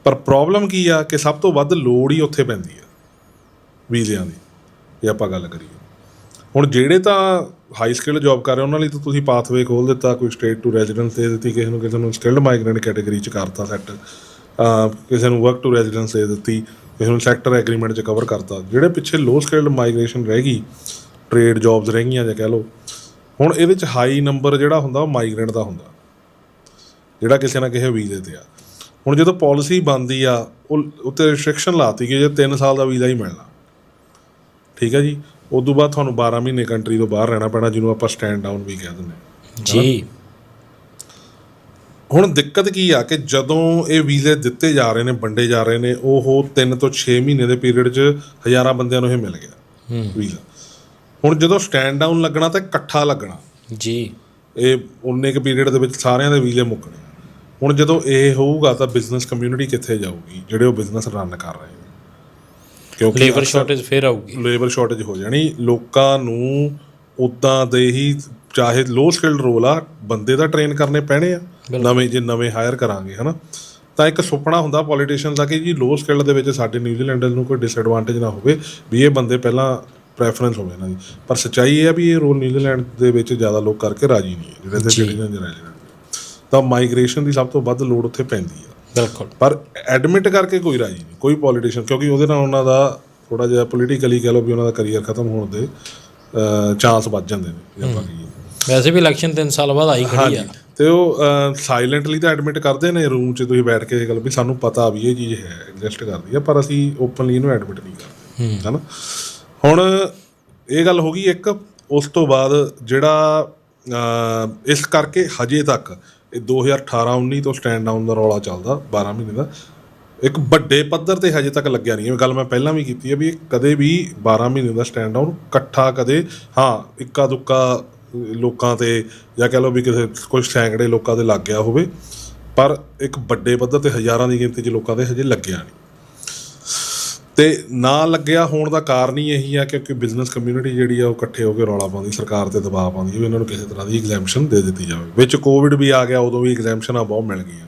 ਪਰ ਪ੍ਰੋਬਲਮ ਕੀ ਆ ਕਿ ਸਭ ਤੋਂ ਵੱਧ ਲੋੜ ਹੀ ਉੱਥੇ ਪੈਂਦੀ ਆ, ਵੀਜ਼ਿਆਂ ਦੀ, ਜੇ ਆਪਾਂ ਗੱਲ ਕਰੀਏ। ਹੁਣ ਜਿਹੜੇ ਤਾਂ ਹਾਈ ਸਕਿਲਡ ਜੌਬ ਕਰ ਰਹੇ, ਉਹਨਾਂ ਲਈ ਤਾਂ ਤੁਸੀਂ ਪਾਥਵੇ ਖੋਲ ਦਿੱਤਾ, ਕੋਈ ਸਟੇਟ ਟੂ ਰੈਜ਼ੀਡੈਂਸ ਦੇ ਦਿੱਤੀ, ਕਿਸੇ ਨੂੰ ਕਿਸੇ ਨੂੰ ਸਕਿਲਡ ਮਾਈਗ੍ਰੈਂਟ ਕੈਟਾਗਰੀ ਚ ਕਰਤਾ ਸੈੱਟ ਕਿਸੇ ਨੂੰ ਵਰਕ ਟੂ ਰੈਜ਼ੀਡੈਂਸ ਦੇ ਦਿੱਤੀ, ਕਿਸੇ ਨੂੰ ਸੈਕਟਰ ਐਗਰੀਮੈਂਟ ਚ ਕਵਰ ਕਰਤਾ, ਜਿਹੜੇ ਪਿੱਛੇ ਲੋ ਸਕਿਲਡ ਮਾਈਗ੍ਰੇਸ਼ਨ ਰਹਿ ਗਈ ਟ੍ਰੇਡ ਜੌਬਸ ਰਹਿ ਗਈਆਂ ਜਾਂ ਕਹਿ ਲਓ ਹੁਣ ਇਹਦੇ ਚ ਹਾਈ ਨੰਬਰ ਜਿਹੜਾ ਹੁੰਦਾ ਉਹ ਮਾਈਗ੍ਰੈਂਟ ਦਾ ਹੁੰਦਾ ਜਿਹੜਾ ਕਿਸੇ ਨਾ ਕਿਸੇ ਵੀਜ਼ੇ ਤੇ ਆ। ਹੁਣ ਜਦੋਂ ਪਾਲਿਸੀ ਬਣਦੀ ਆ ਉਹ ਉੱਤੇ ਰੈਸਟ੍ਰਿਕਸ਼ਨ ਲਾਤੀ ਕਿ ਜੇ 3 ਸਾਲ ਦਾ ਵੀਜ਼ਾ ਹੀ ਮਿਲਣਾ। ਠੀਕ ਹੈ ਜੀ? ਉਸ ਤੋਂ ਬਾਅਦ ਤੁਹਾਨੂੰ 12 ਮਹੀਨੇ ਕੰਟਰੀ ਤੋਂ ਬਾਹਰ ਰਹਿਣਾ ਪੈਣਾ ਜਿਹਨੂੰ ਆਪਾਂ ਸਟੈਂਡ ਡਾਊਨ ਵੀ ਕਹਿ ਦਿੰਦੇ ਹਾਂ। ਜੀ। ਹੁਣ ਦਿੱਕਤ ਕੀ ਆ ਕਿ ਜਦੋਂ ਇਹ ਵੀਜ਼ੇ ਦਿੱਤੇ ਜਾ ਰਹੇ ਨੇ ਵੰਡੇ ਜਾ ਰਹੇ ਨੇ ਉਹ 3 ਤੋਂ 6 ਮਹੀਨੇ ਦੇ ਪੀਰੀਅਡ 'ਚ ਹਜ਼ਾਰਾਂ ਬੰਦਿਆਂ ਨੂੰ ਇਹ ਮਿਲ ਗਿਆ ਵੀਜ਼ਾ। ਹੁਣ ਜਦੋਂ ਸਟੈਂਡ ਡਾਊਨ ਲੱਗਣਾ ਤਾਂ ਇਕੱਠਾ ਲੱਗਣਾ। ਜੀ। ਇਹ ਉਨੇ ਕੁ ਪੀਰੀਅਡ ਦੇ ਵਿੱਚ ਸਾਰਿਆਂ ਦੇ ਵੀਜ਼ੇ ਮੁੱਕਣੇ। ਹੁਣ ਜਦੋਂ ਇਹ ਹੋਊਗਾ ਤਾਂ ਬਿਜ਼ਨਸ ਕਮਿਊਨਿਟੀ ਕਿੱਥੇ ਜਾਊਗੀ ਜਿਹੜੇ ਉਹ ਬਿਜ਼ਨਸ ਰਨ ਕਰ ਰਹੇ ਨੇ? ਕਿਉਂਕਿ ਲੇਬਰ ਸ਼ਾਰਟੇਜ ਫੇਰ ਆਊਗੀ। ਲੇਬਰ ਸ਼ਾਰਟੇਜ ਹੋ ਜਾਣੀ ਲੋਕਾਂ ਨੂੰ ਉਦਾਂ ਦੇ ਹੀ ਚਾਹੇ ਲੋ ਸਕਿਲਡ ਰੋਲ ਆ ਬੰਦੇ ਤਾਂ ਟ੍ਰੇਨ ਕਰਨੇ ਪੈਣੇ ਆ ਨਵੇਂ ਜੇ ਨਵੇਂ ਹਾਇਰ ਕਰਾਂਗੇ ਹਨਾ? ਤਾਂ ਇੱਕ ਸੁਪਨਾ ਹੁੰਦਾ ਪੋਲੀਟੀਸ਼ੀਅਨਸ ਦਾ ਕਿ ਜੀ ਲੋ ਸਕਿਲਡ ਦੇ ਵਿੱਚ ਸਾਡੇ ਨਿਊਜ਼ੀਲੈਂਡਰਸ ਨੂੰ ਕੋਈ ਡਿਸਐਡਵਾਂਟੇਜ ਨਾ ਹੋਵੇ ਵੀ ਇਹ ਬੰਦੇ ਪਹਿਲਾਂ ਪ੍ਰੈਫਰੈਂਸ ਹੋਵੇ ਇਹਨਾਂ ਦੀ। ਪਰ ਸੱਚਾਈ ਇਹ ਆ ਵੀ ਇਹ ਰੋਲ ਨਿਊਜ਼ੀਲੈਂਡ ਦੇ ਵਿੱਚ ਜ਼ਿਆਦਾ ਲੋਕ ਕਰਕੇ ਰਾਜੀ ਨਹੀਂ ਹੈ ਜਿਹੜੇ ਤੇ ਸਿਟੀਜ਼ਨ ਰੈਜ਼ੀਡੈਂਟ ਤਾਂ ਮਾਈਗ੍ਰੇਸ਼ਨ ਦੀ ਸਭ ਤੋਂ ਵੱਧ ਲੋੜ ਉੱਥੇ ਪੈਂਦੀ ਆ। ਬਿਲਕੁਲ। ਪਰ ਐਡਮਿਟ ਕਰਕੇ ਕੋਈ ਰਾਜੀ ਨਹੀਂ ਕੋਈ ਪੋਲੀਟੀਸ਼ੀਅਨ ਕਿਉਂਕਿ ਉਹਦੇ ਨਾਲ ਉਹਨਾਂ ਦਾ ਥੋੜਾ ਜਿਹਾ ਪੋਲੀਟੀਕਲੀ ਕਹ ਲਓ ਵੀ ਉਹਨਾਂ ਦਾ ਕੈਰੀਅਰ ਖਤਮ ਹੋਣ ਦੇ ਚਾਂਸ ਵੱਧ ਜਾਂਦੇ ਨੇ ਜੇ ਆਪਾਂ ਕਹੀਏ ਵੈਸੇ ਵੀ ਇਲੈਕਸ਼ਨ 3 ਸਾਲ ਬਾਅਦ ਆਈ ਖੜੀ ਆ। ਤੇ ਉਹ ਸਾਇਲੈਂਟਲੀ ਤਾਂ ਐਡਮਿਟ ਕਰਦੇ ਨੇ ਰੂਮ 'ਚ ਤੁਸੀਂ ਬੈਠ ਕੇ ਇਹ ਗੱਲ ਵੀ ਸਾਨੂੰ ਪਤਾ ਵੀ ਇਹ ਚੀਜ਼ ਹੈ ਐਗਜ਼ਿਸਟ ਕਰਦੀ ਆ ਪਰ ਅਸੀਂ ਓਪਨਲੀ ਇਹਨੂੰ ਐਡਮਿਟ ਨਹੀਂ ਕਰਦੇ। ਹਨਾ? ਹੁਣ ਇਹ ਗੱਲ ਹੋ ਗਈ ਇੱਕ, ਉਸ ਤੋਂ ਬਾਅਦ ਜਿਹੜਾ ਇਸ ਕਰਕੇ ਹਜੇ ਤੱਕ ਇਹ 2018 19 ਤੋਂ ਸਟੈਂਡ ਡਾਊਨ ਦਾ ਰੌਲਾ ਚੱਲਦਾ 12 ਮਹੀਨੇ ਦਾ, ਇੱਕ ਵੱਡੇ ਪੱਧਰ ਤੇ ਹਜੇ ਤੱਕ ਲੱਗਿਆ ਨਹੀਂ ਇਹ ਗੱਲ ਮੈਂ ਪਹਿਲਾਂ ਵੀ ਕੀਤੀ ਹੈ ਵੀ ਕਦੇ ਵੀ 12 ਮਹੀਨੇ ਦਾ ਸਟੈਂਡ ਡਾਊਨ ਇਕੱਠਾ ਕਦੇ, ਹਾਂ ਇੱਕਾ ਦੁੱਕਾ ਲੋਕਾਂ ਤੇ ਜਾਂ ਕਹ ਲਓ ਵੀ ਕਿਸੇ ਕੁਝ ਸੈਂਕੜੇ ਲੋਕਾਂ 'ਤੇ ਲੱਗ ਗਿਆ ਹੋਵੇ, ਪਰ ਇੱਕ ਵੱਡੇ ਪੱਧਰ ਤੇ ਹਜ਼ਾਰਾਂ ਦੀ ਗਿਣਤੀ 'ਚ ਲੋਕਾਂ ਦੇ ਹਜੇ ਲੱਗਿਆ ਨਹੀਂ। ਤੇ ਨਾ ਲੱਗਿਆ ਹੋਣ ਦਾ ਕਾਰਨ ਹੀ ਇਹੀ ਆ ਕਿਉਂਕਿ ਬਿਜ਼ਨਸ ਕਮਿਊਨਿਟੀ ਜਿਹੜੀ ਆ ਉਹ ਇਕੱਠੇ ਹੋ ਕੇ ਰੌਲਾ ਪਾਉਂਦੀ, ਸਰਕਾਰ ਤੇ ਦਬਾਅ ਪਾਉਂਦੀ ਵੀ ਇਹਨਾਂ ਨੂੰ ਕਿਸੇ ਤਰ੍ਹਾਂ ਦੀ ਐਗਜ਼ੈਂਪਸ਼ਨ ਦੇ ਦਿੱਤੀ ਜਾਵੇ। ਵਿੱਚ ਕੋਵਿਡ ਵੀ ਆ ਗਿਆ, ਉਦੋਂ ਵੀ ਐਗਜ਼ੈਂਪਸ਼ਨਾਂ ਬਹੁਤ ਮਿਲ ਗਈਆਂ।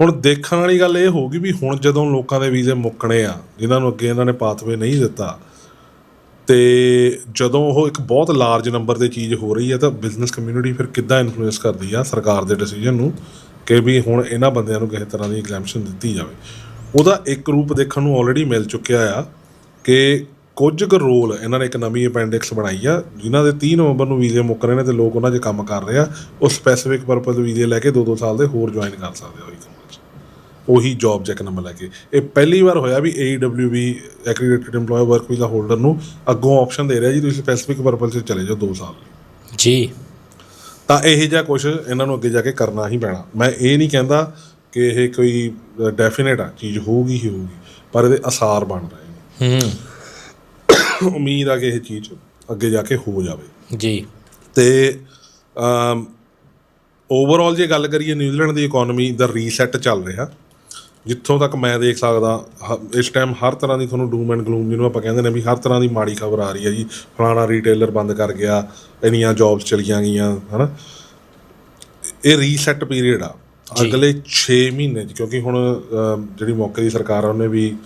ਹੁਣ ਦੇਖਣ ਵਾਲੀ ਗੱਲ ਇਹ ਹੋਊਗੀ ਵੀ ਹੁਣ ਜਦੋਂ ਲੋਕਾਂ ਦੇ ਵੀਜ਼ੇ ਮੁੱਕਣੇ ਆ, ਜਿਨ੍ਹਾਂ ਨੂੰ ਅੱਗੇ ਇਹਨਾਂ ਨੇ ਪਾਥਵੇ ਨਹੀਂ ਦਿੱਤਾ, ਤੇ ਜਦੋਂ ਉਹ ਇੱਕ ਬਹੁਤ ਲਾਰਜ ਨੰਬਰ ਤੇ ਚੀਜ਼ ਹੋ ਰਹੀ ਹੈ ਤਾਂ ਬਿਜ਼ਨਸ ਕਮਿਊਨਿਟੀ ਫਿਰ ਕਿੱਦਾਂ ਇਨਫਲੂਐਂਸ ਕਰਦੀ ਆ ਸਰਕਾਰ ਦੇ ਡਿਸੀਜਨ ਨੂੰ, ਕਿ ਵੀ ਹੁਣ ਇਹਨਾਂ ਬੰਦਿਆਂ ਨੂੰ ਕਿਸੇ ਤਰ੍ਹਾਂ ਦੀ ਐਗਜ਼ੈਂਪਸ਼ਨ ਦਿੱਤੀ ਜਾਵੇ। ਉਹਦਾ ਇੱਕ ਰੂਪ ਦੇਖਣ ਨੂੰ ਆਲਰੇਡੀ ਮਿਲ ਚੁੱਕਿਆ ਆ ਕਿ ਕੁਝ ਕੁ ਰੋਲ ਇਹਨਾਂ ਨੇ ਇੱਕ ਨਵੀਂ ਅਪੈਂਡਿਕਸ ਬਣਾਈ ਆ ਜਿਨ੍ਹਾਂ ਦੇ 30 ਨਵੰਬਰ ਨੂੰ ਵੀਜ਼ੇ ਮੁੱਕ ਰਹੇ ਨੇ ਤੇ ਲੋਕ ਉਹਨਾਂ 'ਚ ਕੰਮ ਕਰ ਰਹੇ ਆ ਉਹ ਸਪੈਸੀਫਿਕ ਪਰਪਸ ਵੀਜ਼ੇ ਲੈ ਕੇ 2-2 ਸਾਲ ਦੇ ਹੋਰ ਜੁਆਇਨ ਕਰ ਸਕਦੇ ਕੰਮਾਂ 'ਚ। ਉਹੀ ਜੌਬ ਚੈੱਕ ਨੰਬਰ ਲੈ ਕੇ। ਇਹ ਪਹਿਲੀ ਵਾਰ ਹੋਇਆ ਵੀ AWB accredited EMPLOYER work visa holder ਨੂੰ ਅੱਗੋਂ ਆਪਸ਼ਨ ਦੇ ਰਿਹਾ ਜੀ ਤੁਸੀਂ ਸਪੈਸੀਫਿਕ ਪਰਪਸ 'ਚ ਚਲੇ ਜਾਓ 2 ਸਾਲ ਜੀ। ਤਾਂ ਇਹ ਜਿਹਾ ਕੁਝ ਇਹਨਾਂ ਨੂੰ ਅੱਗੇ ਜਾ ਕੇ ਕਰਨਾ ਹੀ ਪੈਣਾ। ਮੈਂ ਇਹ ਨਹੀਂ ਕਹਿੰਦਾ ਕਿ ਇਹ ਕੋਈ ਡੈਫੀਨੇਟ ਆ ਚੀਜ਼ ਹੋਊਗੀ ਹੀ ਹੋਊਗੀ ਪਰ ਇਹਦੇ ਅਸਾਰ ਬਣ ਰਹੇ ਨੇ। ਹੂੰ। ਉਮੀਦ ਆ ਕਿ ਇਹ ਚੀਜ਼ ਅੱਗੇ ਜਾ ਕੇ ਹੋ ਜਾਵੇ। ਜੀ। ਤੇ ਓਵਰਆਲ ਜੇ ਗੱਲ ਕਰੀਏ ਨਿਊਜ਼ੀਲੈਂਡ ਦੀ ਇਕਨੋਮੀ ਦਾ ਰੀਸੈਟ ਚੱਲ ਰਿਹਾ ਜਿੱਥੋਂ ਤੱਕ ਮੈਂ ਦੇਖ ਸਕਦਾ ਇਸ ਟਾਈਮ ਹਰ ਤਰ੍ਹਾਂ ਦੀ ਤੁਹਾਨੂੰ ਡੂਮ ਐਂਡ ਗਲੂਮ ਜਿਹਨੂੰ ਆਪਾਂ ਕਹਿੰਦੇ ਨੇ ਵੀ ਹਰ ਤਰ੍ਹਾਂ ਦੀ ਮਾੜੀ ਖਬਰ ਆ ਰਹੀ ਹੈ ਜੀ। ਫਲਾਣਾ ਰੀਟੇਲਰ ਬੰਦ ਕਰ ਗਿਆ ਇੰਨੀਆਂ ਜੌਬਸ ਚਲੀਆਂ ਗਈਆਂ ਹਨਾ। ਇਹ ਰੀਸੈਟ ਪੀਰੀਅਡ ਆ। ਅਗਲੇ 6 ਮਹੀਨੇ ਕਿਉਂਕਿ ਹੁਣ ਜਿਹੜੀ ਮੌਕੇ ਦੀ ਸਰਕਾਰ ਆ ਉਹਨੇ ਵੀ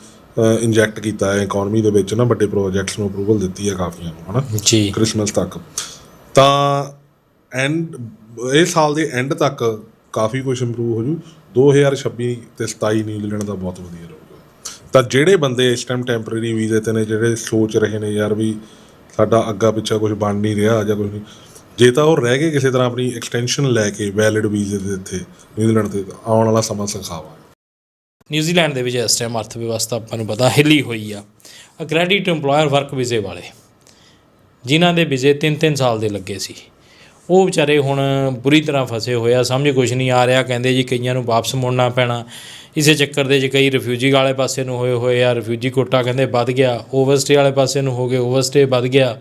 ਇੰਜੈਕਟ ਕੀਤਾ ਹੈ ਇਕਨੋਮੀ ਦੇ ਵਿੱਚ ਨਾ ਵੱਡੇ ਪ੍ਰੋਜੈਕਟਸ ਨੂੰ ਅਪਰੂਵਲ ਦਿੱਤੀ ਹੈ ਕਾਫੀਆਂ ਨੂੰ ਹਨਾ? ਜੀ। ਕ੍ਰਿਸਮਸ ਤੱਕ। ਤਾਂ ਐਂਡ ਇਹ ਸਾਲ ਦੇ ਐਂਡ ਤੱਕ ਕਾਫੀ ਕੁਝ ਇੰਪਰੂਵ ਹੋ ਜੂ। 2026 ਤੇ 27 ਨਿਊਜ਼ੀਲੈਂਡ ਦਾ ਬਹੁਤ ਵਧੀਆ ਰਹੂਗਾ ਤਾਂ ਜਿਹੜੇ ਬੰਦੇ ਇਸ ਟਾਈਮ ਟੈਂਪਰੇਰੀ ਵੀਜ਼ੇ ਤੇ ਨੇ ਜਿਹੜੇ ਸੋਚ ਰਹੇ ਨੇ ਯਾਰ ਵੀ ਸਾਡਾ ਅੱਗਾ ਪਿੱਛਾ ਕੁਝ ਬਣ ਨਹੀਂ ਰਿਹਾ ਜਾਂ ਕੁਝ ਨਹੀਂ ਜੇ ਤਾਂ ਉਹ ਰਹਿ ਗਏ ਕਿਸੇ ਤਰ੍ਹਾਂ ਆਪਣੀ ਐਕਸਟੈਂਸ਼ਨ ਲੈ ਕੇ ਵੈਲਿਡ ਵੀਜ਼ੇ ਦੇ ਇੱਥੇ ਨਿਊਜ਼ੀਲੈਂਡ ਤੇ ਆਉਣ ਵਾਲਾ ਸਮਾਂ ਸੰਖਾਵਾ। ਨਿਊਜ਼ੀਲੈਂਡ ਦੇ ਵਿੱਚ ਇਸ ਟਾਈਮ ਅਰਥ ਵਿਵਸਥਾ ਆਪਾਂ ਨੂੰ ਪਤਾ ਹਿੱਲੀ ਹੋਈ ਆ ਅਕ੍ਰੈਡਿਟ EMPLOYER ਵਰਕ ਵੀਜ਼ੇ ਵਾਲੇ, ਜਿਨ੍ਹਾਂ ਦੇ ਵੀਜ਼ੇ 3-3 ਸਾਲ ਦੇ ਲੱਗੇ ਸੀ। ਉਹ ਵਿਚਾਰੇ ਹੁਣ ਬੁਰੀ ਤਰ੍ਹਾਂ ਫਸੇ ਹੋਏ ਆ, ਸਮਝ ਕੁਝ ਨਹੀਂ ਆ ਰਿਹਾ, ਕਹਿੰਦੇ ਜੀ ਕਈਆਂ ਨੂੰ ਵਾਪਸ ਮੁੜਨਾ ਪੈਣਾ। ਇਸੇ ਚੱਕਰ ਦੇ 'ਚ ਕਈ ਰਿਫਿਊਜੀ ਵਾਲੇ ਪਾਸੇ ਨੂੰ ਹੋਏ ਹੋਏ ਆ ਰਿਫਿਊਜੀ ਕੋਟਾ ਕਹਿੰਦੇ ਵੱਧ ਗਿਆ ਓਵਰਸਟੇ ਵਾਲੇ ਪਾਸੇ ਨੂੰ ਹੋ ਗਏ ਓਵਰਸਟੇ ਵੱਧ ਗਿਆ।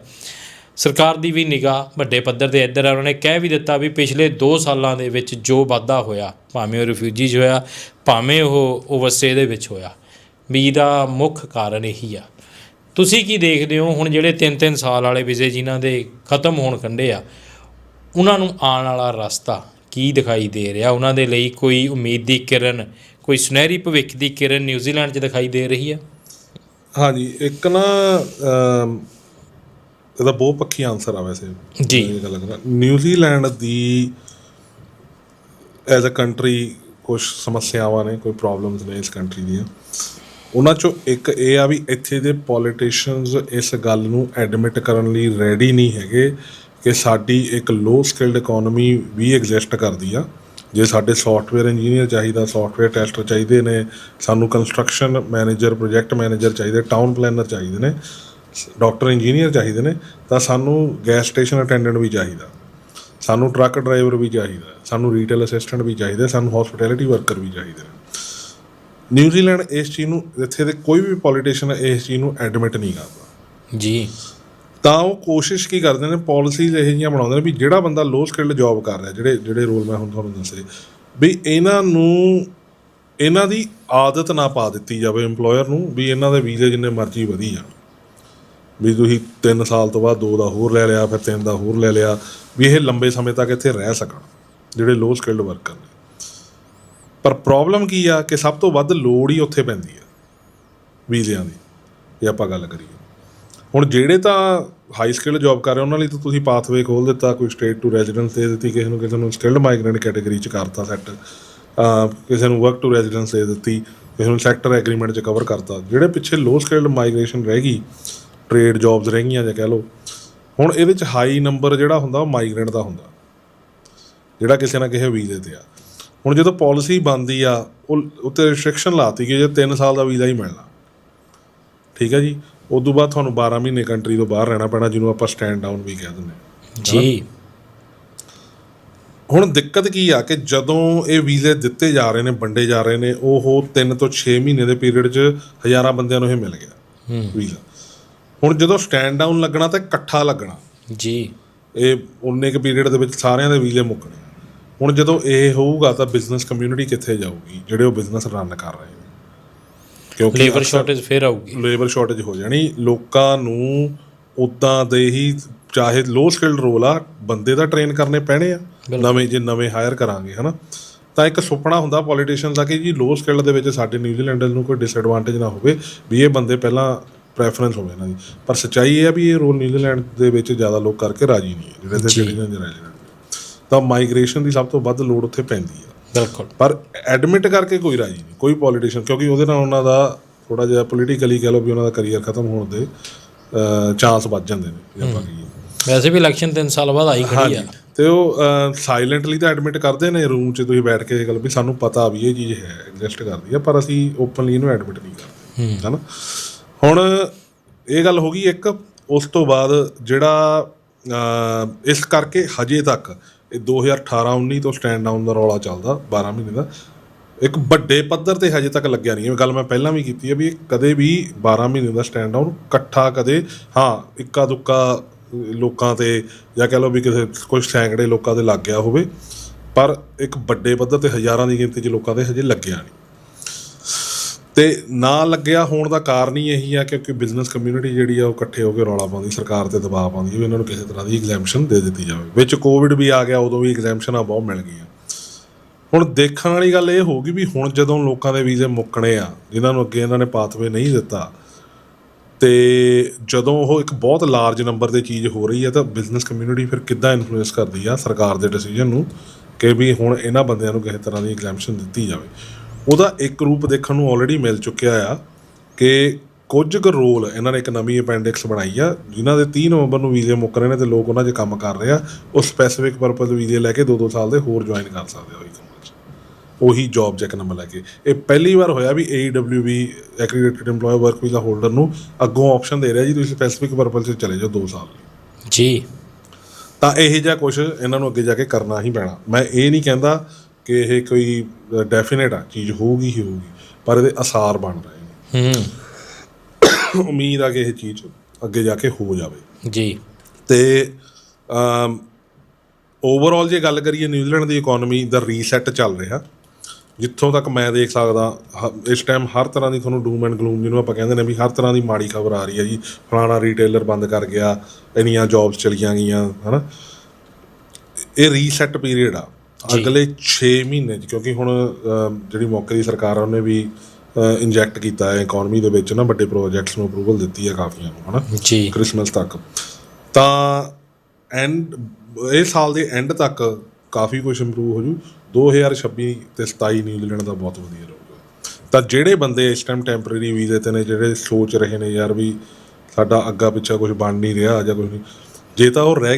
ਸਰਕਾਰ ਦੀ ਵੀ ਨਿਗਾਹ ਵੱਡੇ ਪੱਧਰ ਤੇ ਇੱਧਰ ਆ। ਉਹਨਾਂ ਨੇ ਕਹਿ ਵੀ ਦਿੱਤਾ ਵੀ ਪਿਛਲੇ 2 ਸਾਲਾਂ ਦੇ ਵਿੱਚ ਜੋ ਵਾਧਾ ਹੋਇਆ, ਭਾਵੇਂ ਉਹ ਰਿਫਿਊਜੀ 'ਚ ਹੋਇਆ, ਭਾਵੇਂ ਉਹ ਓਵਰਸੇ ਦੇ ਵਿੱਚ ਹੋਇਆ, ਵੀ ਦਾ ਮੁੱਖ ਕਾਰਨ ਇਹੀ ਆ। ਤੁਸੀਂ ਕੀ ਦੇਖਦੇ ਹੋ? ਹੁਣ ਜਿਹੜੇ 3-3 ਸਾਲ ਵਾਲੇ ਵੀਜ਼ੇ ਜਿਨ੍ਹਾਂ ਦੇ ਖਤਮ ਹੋਣ ਕੰਡੇ ਆ, ਉਹਨਾਂ ਨੂੰ ਆਉਣ ਵਾਲਾ ਰਸਤਾ ਕੀ ਦਿਖਾਈ ਦੇ ਰਿਹਾ? ਉਹਨਾਂ ਦੇ ਲਈ ਕੋਈ ਉਮੀਦ ਦੀ ਕਿਰਨ, ਕੋਈ ਸੁਨਹਿਰੀ ਭਵਿੱਖ ਦੀ ਕਿਰਨ ਨਿਊਜ਼ੀਲੈਂਡ 'ਚ ਦਿਖਾਈ ਦੇ ਰਹੀ ਆ? ਹਾਂਜੀ, ਇੱਕ ਨਾ ਇਹਦਾ ਬਹੁਤ ਪੱਖੀ ਆਨਸਰ ਆ ਵੈਸੇ। ਜੀ। ਇਹ ਗੱਲ ਕਰਾਂ ਨਿਊਜ਼ੀਲੈਂਡ ਦੀ ਐਜ਼ ਅ ਕੰਟਰੀ ਕੁਝ ਸਮੱਸਿਆਵਾਂ ਨੇ ਕੋਈ ਪ੍ਰੋਬਲਮਸ ਨੇ ਇਸ ਕੰਟਰੀ ਦੀਆਂ। ਉਹਨਾਂ ਚੋਂ ਇੱਕ ਇਹ ਆ ਵੀ ਇੱਥੇ ਦੇ ਪੋਲੀਟੀਸ਼ੀਅਨਸ ਇਸ ਗੱਲ ਨੂੰ ਐਡਮਿਟ ਕਰਨ ਲਈ ਰੈਡੀ ਨਹੀਂ ਹੈਗੇ ਕਿ ਸਾਡੀ ਇੱਕ ਲੋ ਸਕਿਲਡ ਇਕਨੋਮੀ ਵੀ ਐਗਜ਼ਿਸਟ ਕਰਦੀ ਆ। ਜੇ ਸਾਡੇ ਸੌਫਟਵੇਅਰ ਇੰਜੀਨੀਅਰ ਚਾਹੀਦਾ ਸੌਫਟਵੇਅਰ ਟੈਸਟਰ ਚਾਹੀਦੇ ਨੇ ਸਾਨੂੰ ਕੰਸਟਰਕਸ਼ਨ ਮੈਨੇਜਰ ਪ੍ਰੋਜੈਕਟ ਮੈਨੇਜਰ ਚਾਹੀਦੇ ਟਾਊਨ ਪਲੈਨਰ ਚਾਹੀਦੇ ਨੇ ਡਾਕਟਰ ਇੰਜੀਨੀਅਰ ਚਾਹੀਦੇ ਨੇ ਤਾਂ ਸਾਨੂੰ ਗੈਸ ਸਟੇਸ਼ਨ ਅਟੈਂਡੈਂਟ ਵੀ ਚਾਹੀਦਾ। ਸਾਨੂੰ ਟਰੱਕ ਡਰਾਈਵਰ ਵੀ ਚਾਹੀਦਾ। ਸਾਨੂੰ ਰੀਟੇਲ ਅਸਿਸਟੈਂਟ ਵੀ ਚਾਹੀਦਾ। ਸਾਨੂੰ ਹਸਪਿਟੈਲਿਟੀ ਵਰਕਰ ਵੀ ਚਾਹੀਦੇ ਨੇ। ਨਿਊਜ਼ੀਲੈਂਡ ਇਸ ਚੀਜ਼ ਨੂੰ ਇੱਥੇ ਦੇ ਕੋਈ ਵੀ ਪੋਲੀਟੀਸ਼ੀਅਨ ਇਸ ਚੀਜ਼ ਨੂੰ ਐਡਮਿਟ ਨਹੀਂ ਕਰਦਾ। ਜੀ। ਤਾਂ ਉਹ ਕੋਸ਼ਿਸ਼ ਕੀ ਕਰਦੇ ਨੇ ਪਾਲਿਸੀਜ਼ ਇਹ ਜਿਹੀਆਂ ਬਣਾਉਂਦੇ ਨੇ ਵੀ ਜਿਹੜਾ ਬੰਦਾ ਲੋ ਸਕਿਲਡ ਜੌਬ ਕਰ ਰਿਹਾ ਜਿਹੜੇ ਜਿਹੜੇ ਰੋਲ ਮੈਂ ਹੁਣ ਤੁਹਾਨੂੰ ਦੱਸੇ ਵੀ ਇਹਨਾਂ ਨੂੰ ਇਹਨਾਂ ਦੀ ਆਦਤ ਨਾ ਪਾ ਦਿੱਤੀ ਜਾਵੇ EMPLOYER ਨੂੰ ਵੀ ਇਹਨਾਂ ਦੇ ਵੀਜ਼ੇ ਜਿੰਨੇ ਮਰਜ਼ੀ ਵਧੀ ਜਾਣ। ਵੀ ਤੁਸੀਂ 3 ਸਾਲ ਤੋਂ ਬਾਅਦ 2 ਦਾ ਹੋਰ ਲੈ ਲਿਆ, ਫਿਰ 3 ਦਾ ਹੋਰ ਲੈ ਲਿਆ, ਵੀ ਇਹ ਲੰਬੇ ਸਮੇਂ ਤੱਕ ਇੱਥੇ ਰਹਿ ਸਕਣ, ਜਿਹੜੇ ਲੋ ਸਕਿਲਡ ਵਰਕਰ ਨੇ। ਪਰ ਪ੍ਰੋਬਲਮ ਕੀ ਆ ਕਿ ਸਭ ਤੋਂ ਵੱਧ ਲੋੜ ਹੀ ਉੱਥੇ ਪੈਂਦੀ ਆ, ਵੀਜ਼ਿਆਂ ਦੀ, ਜੇ ਆਪਾਂ ਗੱਲ ਕਰੀਏ। ਹੁਣ ਜਿਹੜੇ ਤਾਂ ਹਾਈ ਸਕਿਲਡ ਜੌਬ ਕਰ ਰਹੇ, ਉਹਨਾਂ ਲਈ ਤਾਂ ਤੁਸੀਂ ਪਾਥਵੇ ਖੋਲ ਦਿੱਤਾ, ਕੋਈ ਸਟੇਟ ਟੂ ਰੈਜ਼ੀਡੈਂਸ ਦੇ ਦਿੱਤੀ, ਕਿਸੇ ਨੂੰ ਕਿਸੇ ਨੂੰ ਸਕਿਲਡ ਮਾਈਗ੍ਰੈਂਟ ਕੈਟਾਗਰੀ ਚ ਕਰਤਾ ਸੈੱਟ ਕਿਸੇ ਨੂੰ ਵਰਕ ਟੂ ਰੈਜ਼ੀਡੈਂਸ ਦੇ ਦਿੱਤੀ, ਕਿਸੇ ਨੂੰ ਸੈਕਟਰ ਐਗਰੀਮੈਂਟ ਚ ਕਵਰ ਕਰਤਾ, ਜਿਹੜੇ ਪਿੱਛੇ ਲੋ ਸਕਿਲਡ ਮਾਈਗ੍ਰੇਸ਼ਨ ਰਹਿ ਗਈ ਟ੍ਰੇਡ ਜੌਬਸ ਰਹਿ ਗਈਆਂ ਜਾਂ ਕਹਿ ਲਓ ਹੁਣ ਇਹਦੇ ਚ ਹਾਈ ਨੰਬਰ ਜਿਹੜਾ ਹੁੰਦਾ ਉਹ ਮਾਈਗ੍ਰੈਂਟ ਦਾ ਹੁੰਦਾ ਜਿਹੜਾ ਕਿਸੇ ਨਾ ਕਿਸੇ ਵੀਜ਼ੇ ਤੇ ਆ। ਹੁਣ ਜਦੋਂ ਪਾਲਿਸੀ ਬਣਦੀ ਆ ਉਹ ਉੱਤੇ ਰਿਸਟ੍ਰਿਕਸ਼ਨ ਲਾਤੀ ਕਿ ਜੇ 3 ਸਾਲ ਦਾ ਵੀਜ਼ਾ ਹੀ ਮਿਲਣਾ। ਠੀਕ ਹੈ ਜੀ? ਉਸ ਤੋਂ ਬਾਅਦ ਤੁਹਾਨੂੰ 12 ਮਹੀਨੇ ਕੰਟਰੀ ਤੋਂ ਬਾਹਰ ਰਹਿਣਾ ਪੈਣਾ ਜਿਹਨੂੰ ਆਪਾਂ ਸਟੈਂਡ ਡਾਊਨ ਵੀ ਕਹਿ ਦਿੰਦੇ ਹਾਂ। ਜੀ। ਹੁਣ ਦਿੱਕਤ ਕੀ ਆ ਕਿ ਜਦੋਂ ਇਹ ਵੀਜ਼ੇ ਦਿੱਤੇ ਜਾ ਰਹੇ ਨੇ ਵੰਡੇ ਜਾ ਰਹੇ ਨੇ ਉਹ 3 ਤੋਂ 6 ਮਹੀਨੇ ਦੇ ਪੀਰੀਅਡ 'ਚ ਹਜ਼ਾਰਾਂ ਬੰਦਿਆਂ ਨੂੰ ਇਹ ਮਿਲ ਗਿਆ ਵੀਜ਼ਾ। ਹੁਣ ਜਦੋਂ ਸਟੈਂਡ ਡਾਊਨ ਲੱਗਣਾ ਤਾਂ ਇਕੱਠਾ ਲੱਗਣਾ। ਜੀ। ਇਹ ਉਨੇ ਕੁ ਪੀਰੀਅਡ ਦੇ ਵਿੱਚ ਸਾਰਿਆਂ ਦੇ ਵੀਜ਼ੇ ਮੁੱਕਣੇ। ਹੁਣ ਜਦੋਂ ਇਹ ਹੋਊਗਾ ਤਾਂ ਬਿਜ਼ਨਸ ਕਮਿਊਨਿਟੀ ਕਿੱਥੇ ਜਾਊਗੀ ਜਿਹੜੇ ਉਹ ਬਿਜ਼ਨਸ ਰਨ ਕਰ ਰਹੇ ਨੇ? ਕਿਉਂਕਿ ਲੇਬਰ ਸ਼ਾਰਟੇਜ ਫੇਰ ਆਊਗੀ। ਲੇਬਰ ਸ਼ਾਰਟੇਜ ਹੋ ਜਾਣੀ ਲੋਕਾਂ ਨੂੰ ਉਦਾਂ ਦੇ ਹੀ ਚਾਹੇ ਲੋ ਸਕਿਲਡ ਰੋਲ ਆ ਬੰਦੇ ਦਾ ਟ੍ਰੇਨ ਕਰਨੇ ਪੈਣੇ ਆ। ਨਵੇਂ ਜੇ ਨਵੇਂ ਹਾਇਰ ਕਰਾਂਗੇ ਹਨਾ? ਤਾਂ ਇੱਕ ਸੁਪਨਾ ਹੁੰਦਾ ਪੋਲੀਟੀਸ਼ੀਅਨ ਦਾ ਕਿ ਜੀ ਲੋ ਸਕਿਲਡ ਦੇ ਵਿੱਚ ਸਾਡੇ ਨਿਊਜ਼ੀਲੈਂਡਰਸ ਨੂੰ ਕੋਈ ਡਿਸਐਡਵਾਂਟੇਜ ਨਾ ਹੋਵੇ ਵੀ ਇਹ ਬੰਦੇ ਪਹਿਲਾਂ ਪ੍ਰੈਫਰੈਂਸ ਹੋਵੇ ਇਹਨਾਂ ਦੀ। ਪਰ ਸੱਚਾਈ ਇਹ ਆ ਵੀ ਇਹ ਰੋਲ ਨਿਊਜ਼ੀਲੈਂਡ ਦੇ ਵਿੱਚ ਜ਼ਿਆਦਾ ਲੋਕ ਕਰਕੇ ਰਾਜੀ ਨਹੀਂ ਹੈ। ਜਿਹੜੇ ਤੇ ਸਿਟੀਜ਼ਨ ਦੇ ਰੈਜ਼ੀਡੈਂਟ ਤਾਂ ਮਾਈਗ੍ਰੇਸ਼ਨ ਦੀ ਸਭ ਤੋਂ ਵੱਧ ਲੋੜ ਉੱਥੇ ਪੈਂਦੀ ਆ ਬਿਲਕੁਲ। ਪਰ ਐਡਮਿਟ ਕਰਕੇ ਕੋਈ ਰਾਜੀ ਨਹੀਂ ਕੋਈ ਪੋਲੀਟੀਸ਼ੀਅਨ ਕਿਉਂਕਿ ਉਹਦੇ ਨਾਲ ਉਹਨਾਂ ਦਾ ਥੋੜਾ ਜਿਹਾ ਪੋਲੀਟੀਕਲੀ ਕਹ ਲਓ ਵੀ ਉਹਨਾਂ ਦਾ ਕੈਰੀਅਰ ਖਤਮ ਹੋਣ ਦੇ ਚਾਂਸ ਵੱਧ ਜਾਂਦੇ ਨੇ ਜੇ ਆਪਾਂ ਕਹੀਏ ਵੈਸੇ ਵੀ ਇਲੈਕਸ਼ਨ 3 ਸਾਲ ਬਾਅਦ ਆਈ ਖੜੀ ਆ। ਤੇ ਉਹ ਸਾਇਲੈਂਟਲੀ ਤਾਂ ਐਡਮਿਟ ਕਰਦੇ ਨੇ ਰੂਮ 'ਚ ਤੁਸੀਂ ਬੈਠ ਕੇ ਇਹ ਗੱਲ ਵੀ ਸਾਨੂੰ ਪਤਾ ਵੀ ਇਹ ਚੀਜ਼ ਹੈ ਐਗਜ਼ਿਸਟ ਕਰਦੀ ਆ ਪਰ ਅਸੀਂ ਓਪਨਲੀ ਇਹਨੂੰ ਐਡਮਿਟ ਨਹੀਂ ਕਰਦੇ। ਹਨਾ? ਹੁਣ ਇਹ ਗੱਲ ਹੋ ਗਈ ਇੱਕ, ਉਸ ਤੋਂ ਬਾਅਦ ਜਿਹੜਾ ਇਸ ਕਰਕੇ ਹਜੇ ਤੱਕ ਇਹ 2018 19 ਤੋਂ ਸਟੈਂਡ ਡਾਊਨ ਦਾ ਰੌਲਾ ਚੱਲਦਾ 12 ਮਹੀਨੇ ਦਾ, ਇੱਕ ਵੱਡੇ ਪੱਧਰ ਤੇ ਹਜੇ ਤੱਕ ਲੱਗਿਆ ਨਹੀਂ ਇਹ ਗੱਲ ਮੈਂ ਪਹਿਲਾਂ ਵੀ ਕੀਤੀ ਹੈ ਵੀ ਕਦੇ ਵੀ 12 ਮਹੀਨੇ ਦਾ ਸਟੈਂਡ ਡਾਊਨ ਇਕੱਠਾ ਕਦੇ, ਹਾਂ ਇੱਕਾ ਦੁੱਕਾ ਲੋਕਾਂ ਤੇ ਜਾਂ ਕਹ ਲਓ ਵੀ ਕਿਸੇ ਕੁਝ ਸੈਂਕੜੇ ਲੋਕਾਂ 'ਤੇ ਲੱਗ ਗਿਆ ਹੋਵੇ, ਪਰ ਇੱਕ ਵੱਡੇ ਪੱਧਰ ਤੇ ਹਜ਼ਾਰਾਂ ਦੀ ਗਿਣਤੀ 'ਚ ਲੋਕਾਂ 'ਤੇ ਹਜੇ ਲੱਗਿਆ ਨਹੀਂ। ਤੇ ਨਾ ਲੱਗਿਆ ਹੋਣ ਦਾ ਕਾਰਨ ਹੀ ਇਹੀ ਆ ਕਿਉਂਕਿ ਬਿਜ਼ਨਸ ਕਮਿਊਨਿਟੀ ਜਿਹੜੀ ਆ ਉਹ ਇਕੱਠੇ ਹੋ ਕੇ ਰੌਲਾ ਪਾਉਂਦੀ, ਸਰਕਾਰ ਤੇ ਦਬਾਅ ਪਾਉਂਦੀ ਵੀ ਇਹਨਾਂ ਨੂੰ ਕਿਸੇ ਤਰ੍ਹਾਂ ਦੀ ਐਗਜ਼ੈਂਪਸ਼ਨ ਦੇ ਦਿੱਤੀ ਜਾਵੇ। ਵਿੱਚ ਕੋਵਿਡ ਵੀ ਆ ਗਿਆ, ਉਦੋਂ ਵੀ ਐਗਜ਼ੈਂਪਸ਼ਨਾਂ ਬਹੁਤ ਮਿਲ ਗਈਆਂ। ਹੁਣ ਦੇਖਣ ਵਾਲੀ ਗੱਲ ਇਹ ਹੋਊਗੀ ਵੀ ਹੁਣ ਜਦੋਂ ਲੋਕਾਂ ਦੇ ਵੀਜ਼ੇ ਮੁੱਕਣੇ ਆ, ਜਿਨ੍ਹਾਂ ਨੂੰ ਅੱਗੇ ਇਹਨਾਂ ਨੇ ਪਾਥਵੇ ਨਹੀਂ ਦਿੱਤਾ, ਤੇ ਜਦੋਂ ਉਹ ਇੱਕ ਬਹੁਤ ਲਾਰਜ ਨੰਬਰ ਦੇ ਚੀਜ਼ ਹੋ ਰਹੀ ਹੈ ਤਾਂ ਬਿਜ਼ਨਸ ਕਮਿਊਨਿਟੀ ਫਿਰ ਕਿੱਦਾਂ ਇਨਫਲੂਐਂਸ ਕਰਦੀ ਆ ਸਰਕਾਰ ਦੇ ਡਿਸੀਜਨ ਨੂੰ ਕਿ ਵੀ ਹੁਣ ਇਹਨਾਂ ਬੰਦਿਆਂ ਨੂੰ ਕਿਸੇ ਤਰ੍ਹਾਂ ਦੀ ਐਗਜ਼ੈਂਪਸ਼ਨ ਦਿੱਤੀ ਜਾਵੇ। ਉਹਦਾ ਇੱਕ ਰੂਪ ਦੇਖਣ ਨੂੰ ਆਲਰੇਡੀ ਮਿਲ ਚੁੱਕਿਆ ਆ ਕਿ ਕੁਝ ਕੁ ਰੋਲ ਇਹਨਾਂ ਨੇ ਇੱਕ ਨਵੀਂ ਅਪੈਂਡਿਕਸ ਬਣਾਈ ਆ ਜਿਨ੍ਹਾਂ ਦੇ 30 ਨਵੰਬਰ ਨੂੰ ਵੀਜ਼ੇ ਮੁੱਕ ਰਹੇ ਨੇ ਤੇ ਲੋਕ ਉਹਨਾਂ 'ਚ ਕੰਮ ਕਰ ਰਹੇ ਆ ਉਹ ਸਪੈਸੀਫਿਕ ਪਰਪਸ ਵੀਜ਼ੇ ਲੈ ਕੇ 2-2 ਸਾਲ ਦੇ ਹੋਰ ਜੁਆਇਨ ਕਰ ਸਕਦੇ ਕੰਮਾਂ 'ਚ। ਉਹੀ ਜੌਬ ਚੈੱਕ ਨੰਬਰ ਲੈ ਕੇ। ਇਹ ਪਹਿਲੀ ਵਾਰ ਹੋਇਆ ਵੀ AWB accredited EMPLOYER work visa holder ਨੂੰ ਅੱਗੋਂ ਆਪਸ਼ਨ ਦੇ ਰਿਹਾ ਜੀ ਤੁਸੀਂ ਸਪੈਸੀਫਿਕ ਪਰਪਸ 'ਚ ਚਲੇ ਜਾਓ 2 ਸਾਲ ਜੀ। ਤਾਂ ਇਹ ਜਿਹਾ ਕੁਝ ਇਹਨਾਂ ਨੂੰ ਅੱਗੇ ਜਾ ਕੇ ਕਰਨਾ ਹੀ ਪੈਣਾ। ਮੈਂ ਇਹ ਨਹੀਂ ਕਹਿੰਦਾ ਕਿ ਇਹ ਕੋਈ ਡੈਫੀਨੇਟ ਆ ਚੀਜ਼ ਹੋਊਗੀ ਹੀ ਹੋਊਗੀ ਪਰ ਇਹਦੇ ਅਸਾਰ ਬਣ ਰਹੇ ਨੇ। ਹੂੰ। ਉਮੀਦ ਆ ਕਿ ਇਹ ਚੀਜ਼ ਅੱਗੇ ਜਾ ਕੇ ਹੋ ਜਾਵੇ। ਜੀ। ਤੇ ਓਵਰਆਲ ਜੇ ਗੱਲ ਕਰੀਏ ਨਿਊਜ਼ੀਲੈਂਡ ਦੀ ਇਕਨੋਮੀ ਦਾ ਰੀਸੈਟ ਚੱਲ ਰਿਹਾ ਜਿੱਥੋਂ ਤੱਕ ਮੈਂ ਦੇਖ ਸਕਦਾ ਇਸ ਟਾਈਮ ਹਰ ਤਰ੍ਹਾਂ ਦੀ ਤੁਹਾਨੂੰ ਡੂਮ ਐਂਡ ਗਲੂਮ ਜਿਹਨੂੰ ਆਪਾਂ ਕਹਿੰਦੇ ਨੇ ਵੀ ਹਰ ਤਰ੍ਹਾਂ ਦੀ ਮਾੜੀ ਖਬਰ ਆ ਰਹੀ ਹੈ ਜੀ। ਫਲਾਣਾ ਰੀਟੇਲਰ ਬੰਦ ਕਰ ਗਿਆ ਇੰਨੀਆਂ ਜੌਬਸ ਚਲੀਆਂ ਗਈਆਂ ਹਨਾ। ਇਹ ਰੀਸੈਟ ਪੀਰੀਅਡ ਆ। ਅਗਲੇ 6 ਮਹੀਨੇ ਕਿਉਂਕਿ ਹੁਣ ਜਿਹੜੀ ਮੌਕੇ ਦੀ ਸਰਕਾਰ ਉਹਨੇ ਵੀ ਇੰਜੈਕਟ ਕੀਤਾ ਹੈ ਇਕਨੋਮੀ ਦੇ ਵਿੱਚ ਨਾ ਵੱਡੇ ਪ੍ਰੋਜੈਕਟਸ ਨੂੰ ਅਪਰੂਵਲ ਦਿੱਤੀ ਹੈ ਕਾਫੀਆਂ ਨੂੰ ਹਨਾ? ਜੀ। ਕ੍ਰਿਸਮਸ ਤੱਕ। ਤਾਂ ਐਂਡ ਇਹ ਸਾਲ ਦੇ ਐਂਡ ਤੱਕ ਕਾਫੀ ਕੁਝ ਇੰਪਰੂਵ ਹੋ ਜੂ। 2026 ਤੇ 27 ਨਿਊਜ਼ੀਲੈਂਡ ਦਾ ਬਹੁਤ ਵਧੀਆ ਰਹੂਗਾ ਤਾਂ ਜਿਹੜੇ ਬੰਦੇ ਇਸ ਟਾਈਮ ਟੈਂਪਰੇਰੀ ਵੀਜ਼ੇ ਤੇ ਨੇ ਜਿਹੜੇ ਸੋਚ ਰਹੇ ਨੇ ਯਾਰ ਵੀ ਸਾਡਾ ਅੱਗਾ ਪਿੱਛਾ ਕੁਝ ਬਣ ਨਹੀਂ ਰਿਹਾ ਜਾਂ ਕੁਝ ਨਹੀਂ ਜੇ ਤਾਂ ਉਹ ਰਹਿ